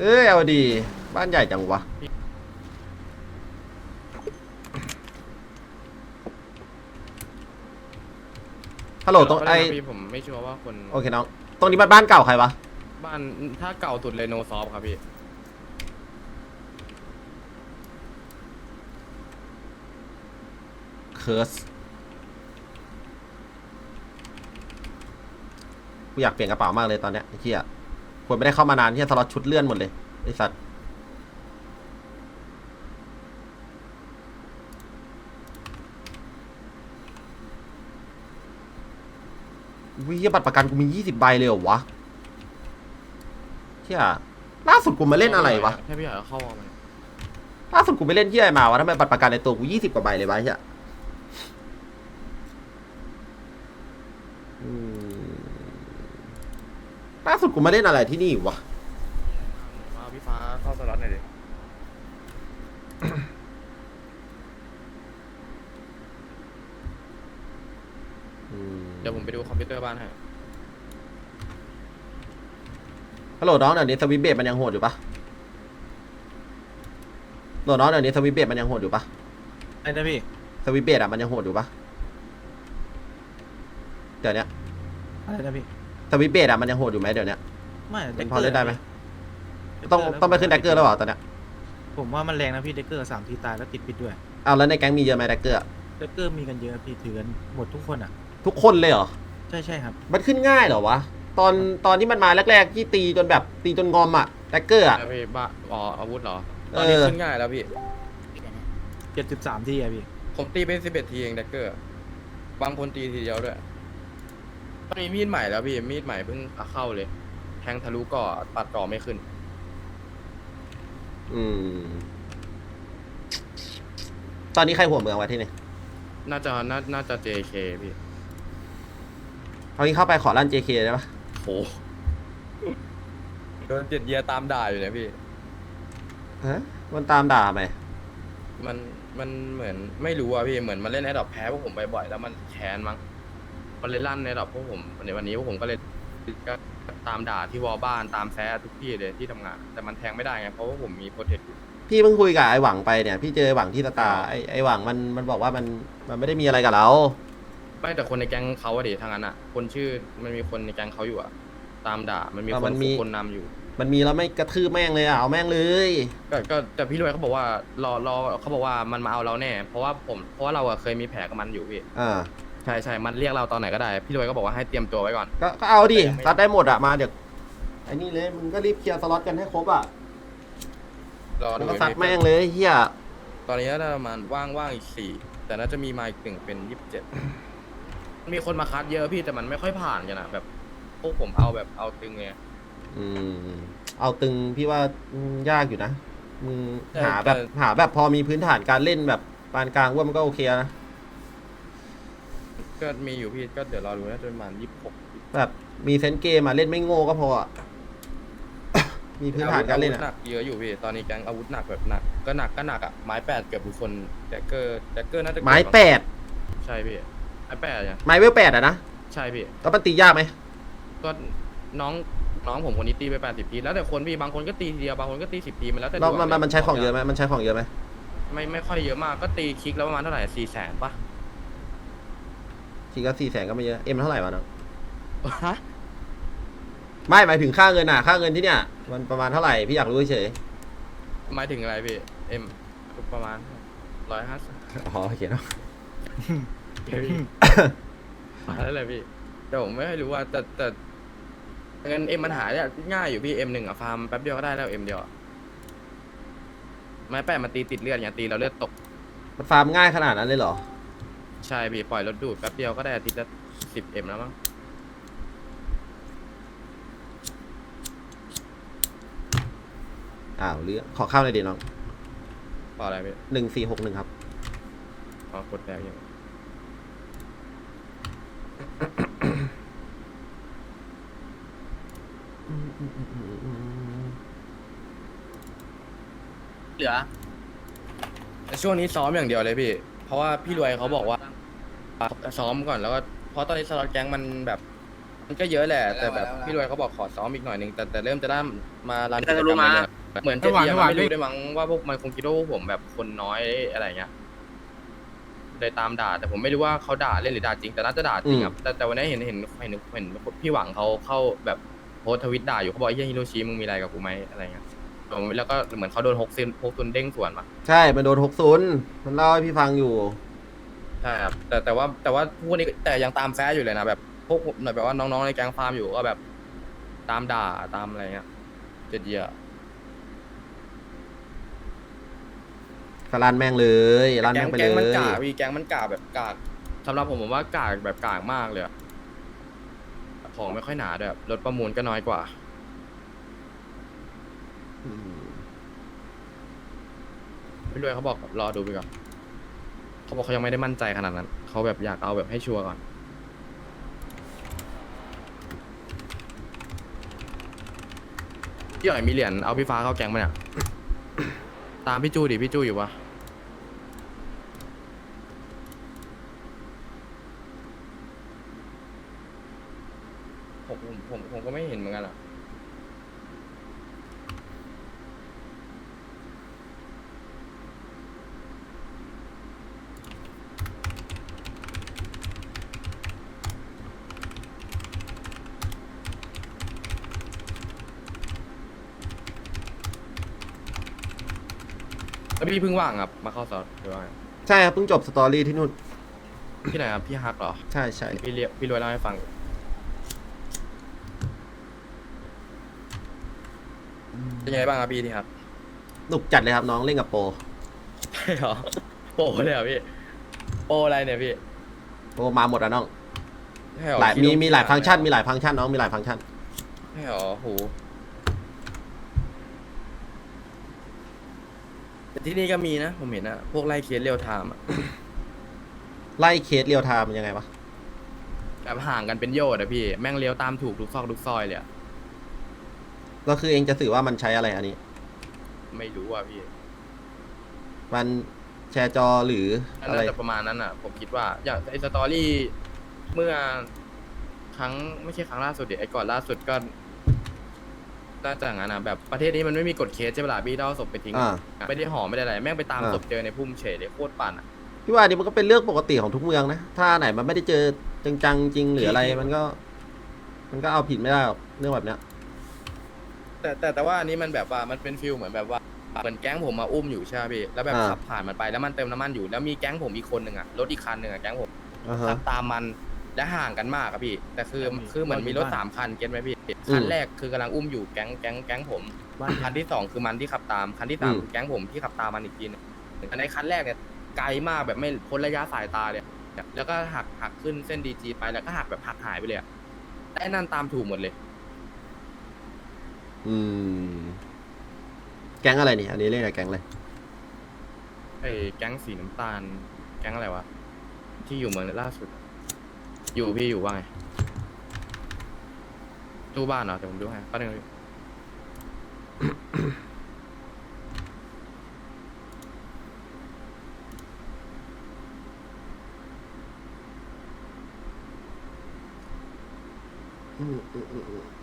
เอ้ยเอาดี บ้านใหญ่จังวะ ฮัลโหลตรงไอขอโทษนะพี่ผมไม่ชัวร์ว่าคนโอเคน้อง ตรงนี้บ้านบ้านเก่าใครวะ บ้านถ้าเก่าสุดเลยโนซอฟครับพี่ เคิร์สกูอยากเปลี่ยนกระเป๋ามากเลยตอนเนี้ยไอ้เหี้ย ควรไม่ได้เข้ามานานที่สล็อตชุดเลื่อนหมดเลยไอ้สัตว์วิบัตรประกันกูมียี่สิบใบเลยเหรอวะเหี้ยล่าสุดกูมาเล่นอะไรวะแค่พี่อยากเข้ามาล่าสุดกูไปเล่นที่อะไรมาวะทำไมบัตรประกันในตัวกูยี่สิบกว่าใบเลยวะเฮียอืมล่าสุด กูมาเล่นอะไรที่นี่วะ มาพี่ฟ้าเข้าสล็อตหน่อยดิอืมเดี๋ยวผมไปดูคอมพิวเตอร์บ้านให้ฮัลโหลน้องเดี๋ยวนี้สวิตช์เบรดมันยังโหดอยู่ปะฮัลโหลน้องเดี๋ยวนี้สวิตช์เบรดมันยังโหดอยู่ปะไอ้นะพี่สวิตช์เบรดอะมันยังโหดอยู่ปะเดี๋ยวเนี้ยอะไรนะพี่ สวิตช์เบรดอะมันยังโหดอยู่ไหมเดี๋ยวเนี้ย ไม่มันพอเล่นได้ไหมต้องต้องไปขึ้นแดกเกอร์แล้วเหรอตอนเนี้ยผมว่ามันแรงนะพี่เดกเกอร์สามทีตายแล้วติดปิดด้วยเอาแล้วในแก๊งมีเยอะไหมแดกเกอร์เดกเกอร์มีกันเยอะพี่ถือกันหมดทุกคนอะ ทุกคนเลยเหรอใช่ใช่ครับ มันขึ้นง่ายเหรอวะตอนตอนที่มันมาแรกๆที่ตีจนแบบตีจนงอมอะแดกเกอร์อะแล้วพี่บ้าอ๋ออาวุธเหรอตอนนี้เออขึ้นง่ายแล้วพี่เจ็ดสิบสามทีอะพี่ผมตีเป็นสิบเอ็ดทีเองแดกเกอร์บางคนตีทีเดียวด้วยตอนนี้มีดใหม่แล้วพี่มีดใหม่เพิ่งเข้าเลยแทงทะลุก่อตัดก่อไม่ขึ้น อืม ตอนนี้ใครหัวเมืองวะที่นี่น่าจะน่าน่าจะ JK พี่เอางี้เข้าไปขอลั่น JK ได้ปะโหโดนเจ็ดเยียร์ตามด่าอยู่เนี่ยพี่ ฮะมันตามด่าไหมมันมันเหมือนไม่รู้อะพี่เหมือนมันเล่นแอดดอปแพ้พวกผมบ่อยๆแล้วมันแค้นมั้งมันเลยลั่นแอดดอปพวกผมในวันนี้พวกผมก็เลย ก็ตามด่าที่วอลบ้านตามแซะทุกที่เลยที่ทำงาน แต่มันแทงไม่ได้ไงเพราะว่าผมมีโปรเทคอยู่พี่เพิ่งคุยกับไอ้หวังไปเนี่ย พี่เจอไอ้หวังที่สตาร์อ๋อไอ้ไอ้หวังมันมันบอกว่ามันมันไม่ได้มีอะไรกับเรา ไม่แต่คนในแก๊งเขาอะดิทางนั้นอะคนชื่อมันมีคนในแก๊งเขาอยู่อะตามด่ามันมีอะคมันนมี คนนำอยู่ มันมีแล้วไม่กระทืบแม่งเลยอะเอาแม่งเลย ก็ก็แต่พี่รวยเขาบอกว่ารอรอเขาบอกว่ามันมาเอาเราแน่ เพราะว่าผมเพราะว่าเราอะเคยมีแผลกับมันอยู่พี่อ่า ใช่ใช่มันเรียกเราตอนไหนก็ได้ พี่รวยก็บอกว่าให้เตรียมตัวไว้ก่อน ก็ก็เอาดิแต่ยังไม่ซัดได้หมดอะมาเดี๋ยวไอ้นี่เลยมึงก็รีบเคลียร์สล็อตกันให้ครบอะรอแล้ดูวก็พี่ซัดแม่งเลยเฮียตอนนี้น่าจะประมาณว่างว่างอีกสี่แต่น่าจะมีมาอีกหนึ่งเป็นยี่สิบเจ็ดมีคนมาคัดเยอะพี่แต่มันไม่ค่อยผ่านกันอะแบบพวกผมเอาแบบเอาตึงไง อืมเอาตึงพี่ว่าอืมยากอยู่นะมึงแต่หาแบบแต่ หาแบบพอมีพื้นฐานการเล่นแบบปานกลางว่ามันก็โอเคนะ ก็มีอยู่พี่ก็เดี๋ยวรอดูน่าจะประมาณยี่สิบหกแบบมีเซนส์เกมมาเล่นไม่โง่ก็พออะ มีพื้นฐานการเล่นหนัอะกเยอะอยู่พี่ตอนนี้แก๊งอาวุธหนักแบบหนักก็หนักก็หนักอะไม้แปดเกือบทุกคนแดกเกอร์แดกเกอร์น่าจะเกือบไม้แปดใช่พี่ไม้แปดเนี่ยไม้เวลแปดอะนะใช่พี่ แล้วมันตียากไหมก็น้องน้องผมคนนี้ตีไปแปดสิบทีแล้วแต่คนพี่บางคนก็ตีทีเดียวบางคนก็ตีสิบทีมันแล้วแต่เราดวมันมันมันใช้ของเยอะไหมมันใช้ของเยอะไหมไม่ไม่ค่อยเยอะมากก็ตีคลิกแล้วประมาณเท่าไหร่สี่แสนปะ ทีก็สี่แสนก็ไม่เยอะเอ็มเท่าไหร่วะน้องฮะไม่หมายถึงค่าเงินอะค่าเงินที่เนี่ย มันประมาณเท่าไหร่พี่อยากรู้เฉยหมายถึงอะไรพี่เอ็มประมาณร้อยห้าสิบอ๋อโอเคเนาะอะไรเลยพี่แต่ผมไม่ค่อยรู้ว่าแต่แต่เงินเอ็มมันหาเนี่ยง่ายอยู่พี่เอ็มหนึ่งอะฟาร์มแป๊บเดียวก็ได้แล้วเอ็มเดียวอะไม้แปดมันตีติดเลือดไงตีเราเลือดตกมันฟาร์มง่ายขนาดนั้นเลยเหรอ ใช่พี่ปล่อยรถดูดแป๊บเดียวก็ได้อาทิตย์ละสิบเอ็มแล้วมั้งอ้าวเรื่องขอเข้าเลยดิน้องปล่อยอะไรพี่หนึ่งสี่หกหนึ่งครับพอกดแล้วยังเหลือ แต่ช่วงนี้ซ้อมอย่างเดียวเลยพี่ เพราะว่าพี่รวยเขาบอกว่าซ้อมก่อนแล้วก็เพราะตอนนี้สล็อตแก๊งมันแบบ มันก็เยอะแหละ แต่แบบพี่รวยเขาบอกขอซ้อมอีกหน่อยหนึงแต่แต่เริ่มจะได้มารันกิจกรรมเลยเหมือนเจระหว่างเดียระหว่างไม่รู้ด้วยด้วยมั้งว่าพวกมันคงคิดว่าพวกผมแบบคนน้อยอะไรเงี้ยเลยตามด่า แต่ผมไม่รู้ว่าเขาด่าเล่นหรือด่าจริงแต่น่าจะด่าจริงครับแต่แต่วันนี้เห็นเห็นเห็นเห็นพี่หวังเขาเข้าแบบโพสต์ทวิตด่าอยู่เขาบอกไอ้เฮียฮิโรชิมึงมีอะไรกับกูไหมอะไรเงี้ย ผมแล้วก็เหมือนเขาโดนฮกซินฮกซุนเด้งสวนมาใช่ มันโดนหกศูนย์มันเล่าให้พี่ฟังอยู่ ใช่ครับแต่แต่ว่าแต่ว่าพวกนี้แต่ยังตามแฟอยู่เลยนะแบบพวกผมหน่อยแบบว่าน้องๆในแก๊งฟาร์มอยู่ก็แบบ ตามด่าตามอะไรเงี้ยเจ็ดเยียก็ลั่นแม่งเลยลั่นแก๊แม่งงไปแก๊งเลมันย กากพี่แก๊งมันกากแบบกากสำหรับผมผมว่ากากแบบกากมากเลยอะของไม่ค่อยหนาด้วยรถประมูลก็น้อยกว่า อืมพี่รวยเขาบอกรอดูไปก่อนเขาบอกเขายังไม่ได้มั่นใจขนาดนั้น เขาแบบอยากเอาแบบให้ชัวร์ก่อน พี่หอยมีเหรียญเอาพี่ฟ้าเข้าแก๊งมาเนี่ย ตามพี่จูดิพี่จูอยู่ปะผมผมผมผมก็ไม่เห็นเหมือนกันอะ แล้วพี่เพิ่งว่างครับ มาเข้าซอสหรือว่าไงใช่ครับเพิ่งจบสตอรี่ที่นู่นที่ไหนครับ พี่ฮักเหรอ ใช่ใช่พี่เรียพี่รวยเล่าให้ฟัง เป็นยังไงบ้างครับพี่ที่ฮักหนุกจัดเลยครับน้องเล่นกับโปรใช่เหรอโปรเลยเหรอพี่โปรอะไรเนี่ยพี่โปรมาหมดอะน้องใช่เหรอหลายคิดมีว่มีหลายฟังก์ชันเหรอมีหลายฟังก์ชันน้องมีหลายฟังก์ชัน ใช่เหรอโหแต่ ที่นี่ก็มีนะ ผมเห็นอะพวกไล่เคสเรียวไทม์อะไล่เคสเรียลไทม์มันยังไงวะแบบห่างกันเป็นโยชน์อะพี่ แม่งเลี้ยวตามถูกทุกซอกทุกซอยเลยอะก็คือเองจะสื่อว่ามันใช้อะไรอันนี้ ไม่รู้อะพี่มันแชร์จอหรืออะไร น่าจะประมาณนั้นอะผมคิดว่า อย่างไอสตอรี่เมื่อครั้งไม่ใช่ครั้งล่าสุดเดี๋ยวไอก่อนล่าสุดก็ น่าจะอย่างนั้นอะแบบประเทศนี้มันไม่มีกฎเคสใช่ปะล่ะพี่เท่าศพไปทิ้งอ่า ไม่ได้ห่อไม่ได้อะไรแม่งไปตามอ่า ศพเจอในพุ่มเฉยเลยโคตรปั่นอะพี่ว่าอันนี้มันก็เป็นเรื่องปกติของทุกเมืองนะ ถ้าไหนมันไม่ได้เจอจังๆจริงหรืออะไรมันก็ มันก็เอาผิดไม่ได้หรอกเรื่องแบบเนี้ย แต่แต่แต่ว่าอันนี้มันแบบว่ามันเป็นฟิลเหมือนแบบว่าเหมือนแก๊งผมมาอุ้มอยู่ใช่ไหมพี่แล้วแบบอ่า ขับผ่านมันไปแล้วมันเติมน้ำมันอยู่แล้วมีแก๊งผมอีกคนหนึ่งอะรถอีกคันหนึ่งอะแก๊งผม อ่าขัฮะบตามมัน และห่างกันมากครับพี่ แต่คือแต่มีคือเหมือนมีรถรถอยู่บ้านสามคันเก็ตไหมพี่อืมคันแรกคือกำลังอุ้มอยู่แก๊งแก๊งแก๊งผมบ้านคันที่สองคือมันที่ขับตามคันที่สามอืมคือแก๊งผมที่ขับตามมันอีกทีหนึงอันในคันแรกเนี่ยไกลมากแบบไม่พ้นระยะสายตาเลยแล้วก็หักหักขึ้นเส้นดีจีไปแล้วก็หักแบบหักหายไปเลยอะไอ้นั่นตามถูกหมดเลย อืม แก๊งอะไรนี่อันนี้เรียกอะไรแก๊งอะไรไอ้แก๊งสีน้ำตาล แก๊งอะไรวะที่อยู่เมืองล่าสุด อยู่พี่อยู่ว่าไงตู้บ้านเหรอเดี๋ยวผมดูให้ก็นึงมอืมอืมอืม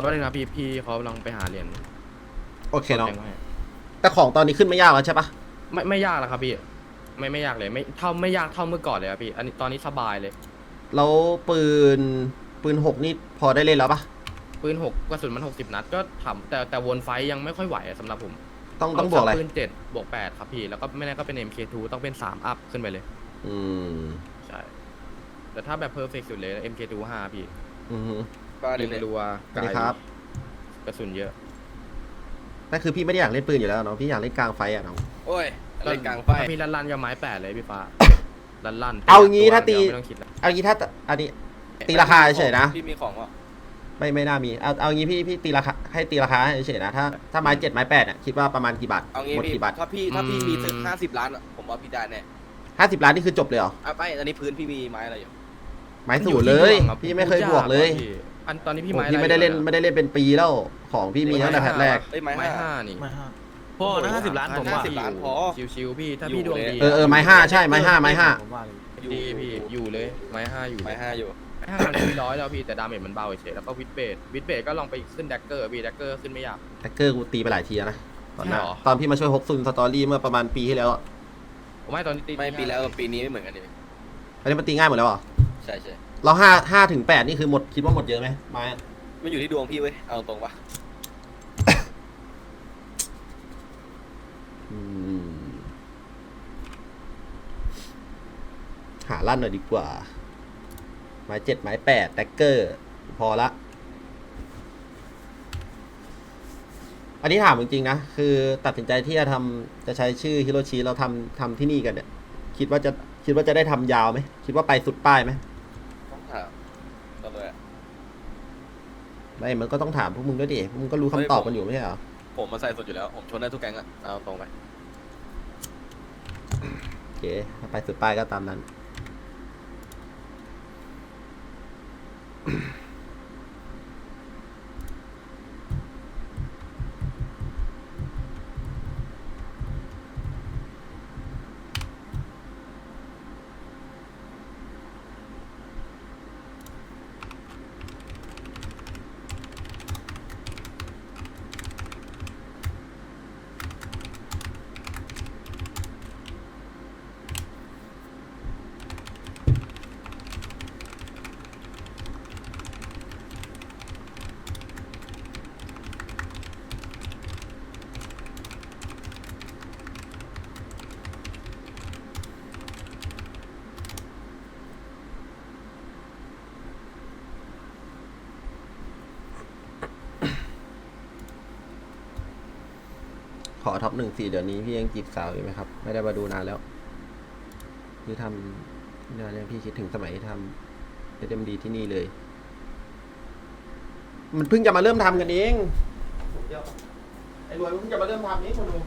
เอาไปเลยนะพี่พี่เขาลองไปหาเหรียญโอเคน้องแจ้งมาให้แต่ของตอนนี้ขึ้นไม่ยากแล้วใช่ปะไม่ไม่ยากแล้วครับพี่ ไม่ไม่ยากเลย ไม่เท่าไม่ยากเท่าเมื่อก่อนเลยครับพี่ อันนี้ตอนนี้สบายเลย แล้วปืนปืนหกนี่พอได้เล่นแล้วปะปืนหกกระสุนมันหกสิบนัดก็ทำแต่แต่วนไฟต์ยังไม่ค่อยไหวอะสำหรับผมต้องต้องบวกอะไรปืนเจ็ดบวกแปดครับพี่ แล้วก็ไม่แน่ก็เป็น MK2 ต้องเป็นสามอัพขึ้นไปเลย อืม ใช่ แต่ถ้าแบบเพอร์เฟกสุดเลย MK2 ห้าพี่ อือฮึ ปืนรัวสวัสดีครับ กระสุนเยอะนั่นคือพี่ไม่ได้อยากเล่นปืนอยู่แล้วเนาะพี่อยากเล่นกลางไฟอะน้องโอ้ยอะไรกลางไฟถ้าพี่ลั่นลั่นๆก็ไม้แปดเลยพี่ฟ้าลั่นลั่นๆเอางี้ถ้าตี ไม่ต้องคิดแล้วเอางี้ถ้าอันนี้ ตีราคาเฉยๆนะ พี่มีของวะไม่ไม่น่ามีเอาเอางี้พี่พี่ตีราคาให้ตีราคาให้เฉยๆนะถ้าถ้าไม้เจ็ดไม้แปดเนี่ยคิดว่าประมาณกี่บาทเอางี้หมดพี่กี่บาทถ้าพี่ถ้าพี่อืมมีถึงห้าสิบล้านอะผมว่าพี่ได้แน่ห้าสิบล้านนี่คือจบเลยเหรออะไม่อันนี้พื้นพี่มีไม้อะไรอยู่ไม้สูตรเลย พี่ไม่เคยบวกเลยอั นตอนนี้พี่โอ้ไม้พี่ไม่ได้เล่นไม่ได้เล่นเป็นปีแล้วของพี่มีตั้งแต่แพทแรกเอ้ยไม้ไม้ห้าห้านี่ไม่ห้าพอนะห้าสิบล้านผมว่าห้าสิบล้านพอชิวๆพี่ถ้าพี่อยู่ดวงเลยดีเออเออไม้ห้าใช่ไม้ห้าไม้ห้าผมว่าเลยดีพี่อยู่เลยไม้ห้าอยู่ไม้ห้าอยู่ไม้ห้ามันมีร้อยแล้วพี่แต่ดาเมจมันเบาเฉยๆแล้วก็วิดเบดวิดเบดก็ลองไปขึ้นแดกเกอร์พี่แดกเกอร์ขึ้นไม่ยากแท็กเกอร์กูตีไปหลายทีแล้วนะตอนนั้นใช่เหรอตอนพี่มาช่วยฮกซุนสตอรี่เมื่อประมาณปีที่แล้วอะผมไม่ตอนนี้ตีไม่ปีแล้วกับปีนี้ไม่เหมือนกันดิอันนี้มันตีง่ายหมดแล้วเหรอใช่ใช่ เราห้าห้าถึงแปดนี่คือหมดคิดว่าหมดเยอะไหมไม้อะมันอยู่ที่ดวงพี่เว้ย เอาตรงปะอืมหาลั่นหน่อยดีกว่า ไม้เจ็ดไม้แปดแท็กเกอร์ พอละ อันนี้ถามจริงๆนะ คือตัดสินใจที่จะทำจะใช้ชื่อฮิโรชิเราทำทำที่นี่กันเนี่ย คิดว่าจะคิดว่าจะได้ทำยาวไหม คิดว่าไปสุดป้ายไหม ต้องถามก็เลยอะ ไม่ มันก็ต้องถามพวกมึงด้วยดิ พวกมึงก็รู้คำตอบกันอยู่ไม่ใช่เหรอ ผมมาใส่สุดอยู่แล้ว ผมชนได้ทุกแก๊งอะเอาตรงไป โอเคถ้าไปสุดป้ายก็ตามนั้น ขอท็อปหนึ่งสี่เดี๋ยวนี้พี่ยังจีบสาวอยู่ไหมครับ ไม่ได้มาดูนานแล้วคือทำงานเนี่ยพี่คิดถึงสมัยที่ทำเอ็มดีที่นี่เลย มันเพิ่งจะมาเริ่มทำกันเองเดี๋ยวไอ้รวยมันเพิ่งจะมาเริ่มทำนี้คนดู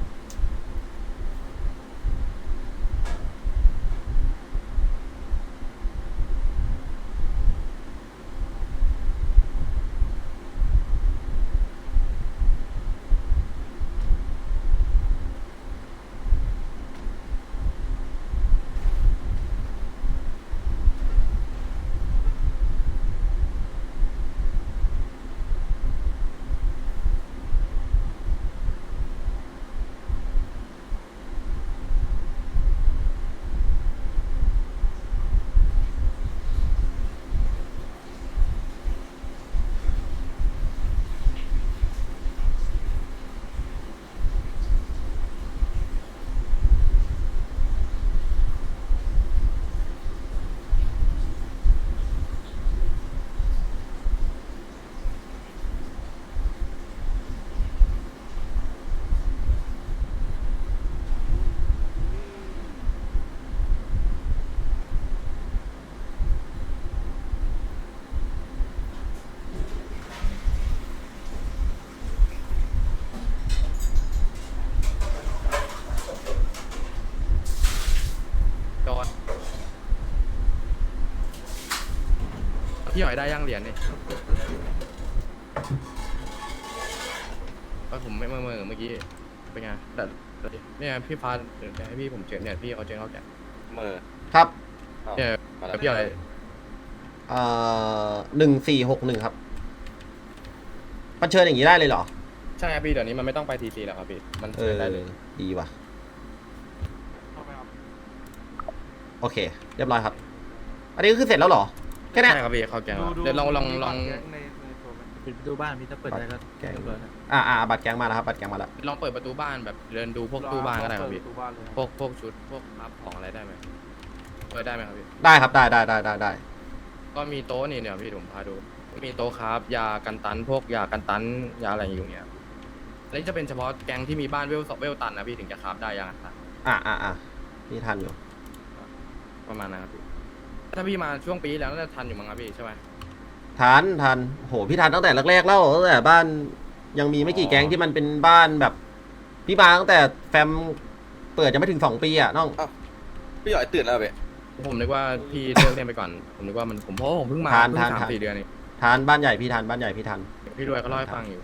จอด พี่หอยได้ย่างเหรียญนี่เอ้ยผมไม่เมื่อเมื่อเมื่อกี้เป็นไงแต่เนี่ยพี่พาเดี๋ยวให้พี่ผมเจอเนี่ยพี่เขาเจอเขาแกะเมื่อครับเอาเนี่ยมาแล้วพี่อะไรเอ่อหนึ่งสี่หกหนึ่งครับมันเชิญอย่างนี้ได้เลยเหรอ ใช่ครับพี่เดี๋ยวนี้มันไม่ต้องไปทีซีแล้วครับพี่มันเอเชิอญได้เลยดีว่ะ โอเค เรียบร้อยครับ อันนี้ก็คือเสร็จแล้วเหรอ แค่เนี้ย ใช่ครับพี่เขาแกะแล้วเดี๋ยวลองลองลองปิดประตูบ้านพี่ถ้าเปิดได้ก็แกงเรียบร้อยแล้วอ่าอ่าบัตรแกงมาแล้วครับบัตรแกงมาแล้วลองเปิดประตูบ้านแบบเดินดูพวกตู้บ้านก็ได้ครับพี่พวกพวกชุดพวกรับของอะไรได้ไหมเปิดได้ไหมครับพี่ได้ครับได้ได้ได้ได้ได้ก็มีโต๊ะนี่เนี่ยพี่ผมพาดู มีโต๊ะครับยากันตัน พวกยากันตันยาอะไรอยู่เงี้ยแล้วนี่จะเป็นเฉพาะแก๊งที่มีบ้านเวลสองเวลตันนะพี่ถึงจะคราฟได้ยากันตันอ่าอ่าอ่านี่ทันอยู่ประมาณนั้นครับพี่ ถ้าพี่มาช่วงปีที่แล้วน่าจะทันอยู่มั้งครับพี่ใช่ไหม ทันทันโหพี่ทันตั้งแต่แรกๆแล้วตั้งแต่บ้านยังมีไม่กี่แก๊งที่มันเป็นบ้านแบบ พี่มาตั้งแต่แฟมเปิดยังไม่ถึงสองปีอะน้อง พี่หยอยตื่นแล้วเว้ยผมนึกว่าพี่เลิกเล่นไปก่อน ผมนึกว่ามันผมเพราะว่าผมเพิ่งมาทานเพิ่งทานสามทานสี่เดือนเองทานบ้านใหญ่พี่ทันบ้านใหญ่พี่ทัน พี่รวยเขาเล่าให้ฟังอยู่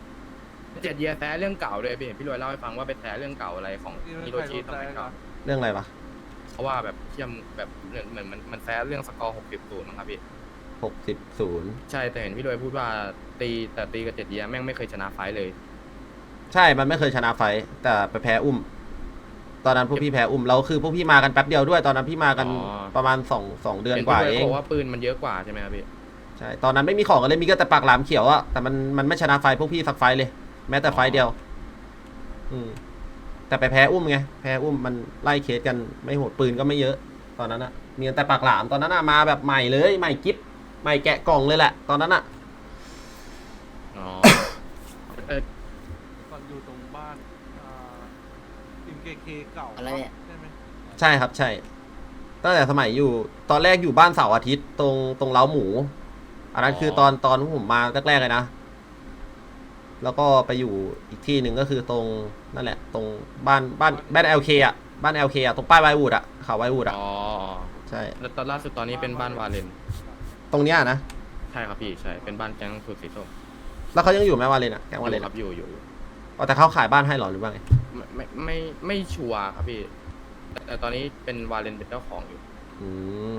เจ็ดเยียแท้เรื่องเก่าด้วยพี่เห็นพี่รวยเล่าให้ฟังว่าไปแท้เรื่องเก่าอะไรของฮิโรชิสมัยก่อนเรื่องอะไรวะ เพราะว่าแบบเทียมแบบเหมือนเหมือนมันมันแท้เรื่องสกอร์หกสิบศูนย์มั้งครับพี่หกสิบศูนย์ใช่แต่เห็นพี่รวยพูดว่าตีแต่ตีกับเจ็ดเยียแม่งไม่เคยชนะไฟท์เลยใช่มันไม่เคยชนะไฟท์แต่ไปแพ้อุ้ม ตอนนั้นพวกพี่แพ้อุ้มเราคือพวกพี่มากันแป๊บเดียวด้วย ตอนนั้นพี่มากันอ๋อประมาณสองสองเดือนเห็นกว่าพี่รวยเองบอกว่าปืนมันเยอะกว่าใช่ไหมครับพี่ใช่ตอนนั้นไม่มีของกันเลยมีก็แต่ปากหลามเขียวอะแต่มันมันไม่ชนะไฟท์พวกพี่สักไฟท์เลย แม้แต่ไฟท์เดียว อืม แต่ไปแพ้อุ้มไง แพ้อุ้มมันไล่เคสกันไม่โหดปืนก็ไม่เยอะ ตอนนั้นอะมีแต่ปากหลามตอนนั้นอะมาแบบใหม่เลยใหม่กิฟใหม่แกะกล่องเลยแหละ ตอนนั้นอะอ๋อเออก่อนอยู่ตรงบ้านทีมเคเคเก่าอะไรเนี่ย ใช่ไหมใช่ครับใช่ ตั้งแต่สมัยอยู่ ตอนแรกอยู่บ้านเสาร์อาทิตย์ตรงตรงเล้าหมู อันนั้นคือตอนตอนผมมาแรกๆเลยนะ แล้วก็ไปอยู่อีกที่หนึ่งก็คือตรงนั่นแหละ ตรงบ้านบ้านบ้านเอลเคอะบ้านเอลเคอะตรงป้ายไววูดอะเขาไววูดอะอ๋อใช่ แล้วตอนล่าสุดตอนนี้เป็นบ้านวาเลน ตรงเนี้ยนะใช่ครับพี่ใช่ เป็นบ้านแก๊งสูตรสีส้มแล้วเขายังอยู่ไหมวาเลนอะแกงอวาเลนยู่คอะรับอยู่อยู่อยู่อ๋อแต่เขาขายบ้านให้เหรอหรือว่าไงไม่ไม่ไม่ไม่ชัวร์ครับพี่แต่แต่ตอนนี้เป็นวาเลนเป็นเจ้าของอยู่ อืม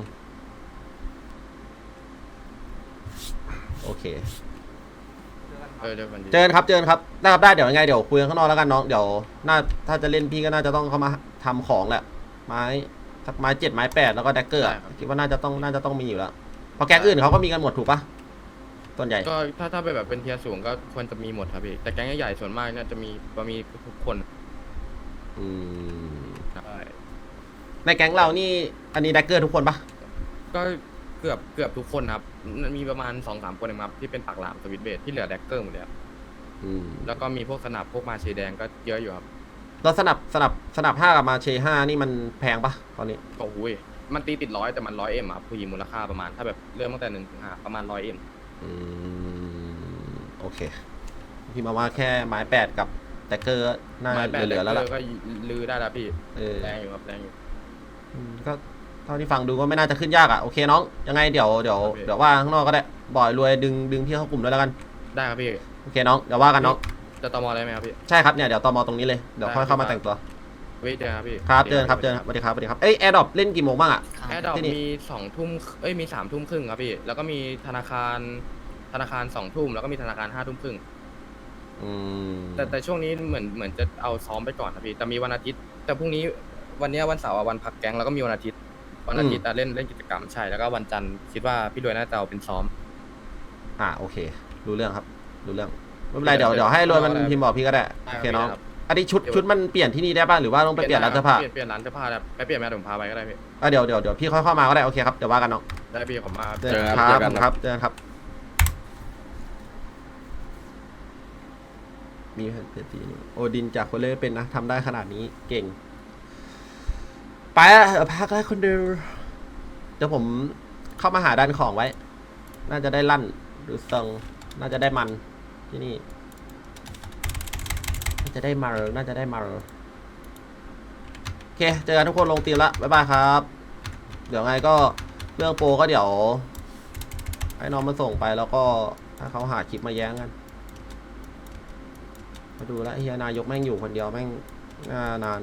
โอเค เออเดี๋ยวมันเจอกันครับ เจอกันครับได้ครับได้เดี๋ยวยังไงเดี๋ยวคุยกันข้างนอกแล้วกันน้องเดี๋ยวน่าถ้าจะเล่นพี่ก็น่าจะต้องเข้ามาทำของแหละไม้สักไม้เจ็ดไม้แปดแล้วก็แดกเกอร์อะคิดว่าน่าจะต้องน่าจะต้องมีอยู่แล้วเพราะแก๊งอื่นเขาก็มีกันหมดถูกปะส่วนใหญ่ ก็ถ้าถ้าไปแบบเป็นเทียร์สูงก็ควรจะมีหมดครับพี่แต่แก๊งใหญ่ๆส่วนมากเนี่ยจะมีจะมีทุกคนอืมใช่ในแก๊งเรานี่ อันนี้แดกเกอร์ทุกคนปะก็ เกือบเกือบทุกคนครับมันมีประมาณสองสามคนเองครับที่เป็นปากหลามสวิตช์เบสที่เหลือแดกเกอร์หมดเลยครับอืมแล้วก็มีพวกสนับพวกมาเชแดงก็เยอะอยู่ครับแล้วสนับสนับสนับห้ากับมาเชห้านี่มันแพงปะตอนนี้ ก็โอ้ยมันตีติดร้อยแต่มันร้อยเอ็มครับผู้หญิงมูลค่าประมาณถ้าแบบเริ่มตั้งแต่หนึ่งถึงห้าประมาณร้อยเอ็มอืม โอเค พี่มาว่าแค่ไม้แปดกับแดกเกอร์น่าไม้แบเหลือๆแล้วล่ะก็ลือได้แล้วพี่เออแรงอยู่ครับแรงอยู่ อืมก็ เท่าที่ฟังดูก็ไม่น่าจะขึ้นยากอะโอเคน้องยังไงเดี๋ยวเดี๋ยวโอเคเดี๋ยวว่าข้างนอกก็ได้บ่อยรวยดึงดึงพี่เข้ากลุ่มด้วยแล้วกันได้ครับพี่ โอเคน้องเดี๋ยวว่ากันน้องจะตอมอได้ไหมครับพี่ ใช่ครับเนี่ยเดี๋ยวตอมอตรงนี้เลยเดี๋ยวค่อยเข้ามาแต่งตัวไว้เจอกันครับพี่ครับเจอกันครับเจอกันครับสวัสดีครับสวัสดีครับเอ้ยแอร์ดรอปเล่นกี่โมงบ้างอะ แอดดอปที่นี่ มีสองทุ่มเอ้ยมีสามทุ่มครึ่งครับพี่ แล้วก็มีธนาคารธนาคารสองทุ่มแล้วก็มีธนาคารห้าทุ่มครึ่ง อืมแต่แต่ช่วงนี้เหมือนเหมือนจะเอาซ้อมไปก่อนครับพี่ แต่มีวันอาทิตย์ แต่พรุ่งนี้วันเนี้ยวันเสาร์อะวันพักแก๊งแล้วก็มีวันอาทิตย์ วันอาทิตย์อะเล่นเล่นกิจกรรมใช่แล้วก็วันจันทร์คิดว่าพี่รวยน่าจะเอาเป็นซ้อม อ่าโอเค รู้เรื่องครับ รู้เรื่องไม่เป็นไรเดี๋ยวเดี๋ยวให้รวยมันพิมพ์บอกพี่ก็ได้โอเคน้องได้ครับอันนี้ชุดชุดมันเปลี่ยนที่นี่ได้ป่ะหรือว่าต้องไปเปลี่ยนร้านเสื้อผ้าเปลี่ยนเปลี่ยนร้านเสื้อผ้าครับไปเปลี่ยนแม่ผมพาไปก็ได้พี่อะเดี๋ยวเดี๋ยวเดี๋ยวพี่ค่อยเข้ามาก็ได้โอเคครับเดี๋ยวว่ากันน้องได้พี่ผมมาเจอกันครับผมครับเจอกันครับ มีแผ่นเปลี่ยนสีนี่โอดินจากคนเล่นเป็นนะทำได้ขนาดนี้เก่ง ไปละเดี๋ยวพักแล้วคนเดียวเดี๋ยวผมเข้ามาหาดันของไว้ น่าจะได้ลั่นหรือซังน่าจะได้มันที่นี่ น่าจะได้มาน่าจะได้มาโอเค เจอกันทุกคนลงตีมละ บ๊ายบายครับ เดี๋ยวไงก็เรื่องโปรก็เดี๋ยว ให้น้องมันส่งไปแล้วก็ถ้าเขาหาคลิปมาแย้งกัน มาดูแลเฮียนายกแม่งอยู่คนเดียวแม่งนานาน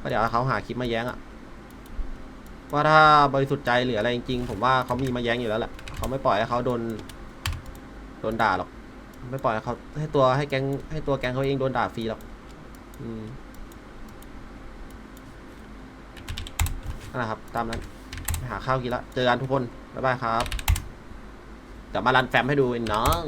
ก็เดี๋ยวเขาหาคลิปมาแย้งอะว่าถ้าบริสุทธิ์ใจหรืออะไรจริงๆผมว่าเขามีมาแย้งอยู่แล้วแหละเขาไม่ปล่อยให้เขาโดนโดนด่าหรอก ไม่ปล่อยให้เขาให้ตัวให้แก๊งให้ตัวแก๊งเขาเองโดนด่าฟรีหรอก อืมนั่นแหละครับ ตามนั้นไปหาข้าวกินละ เจอกันทุกคน บ๊ายบายครับ เดี๋ยวมารันแฟมให้ดูน้อง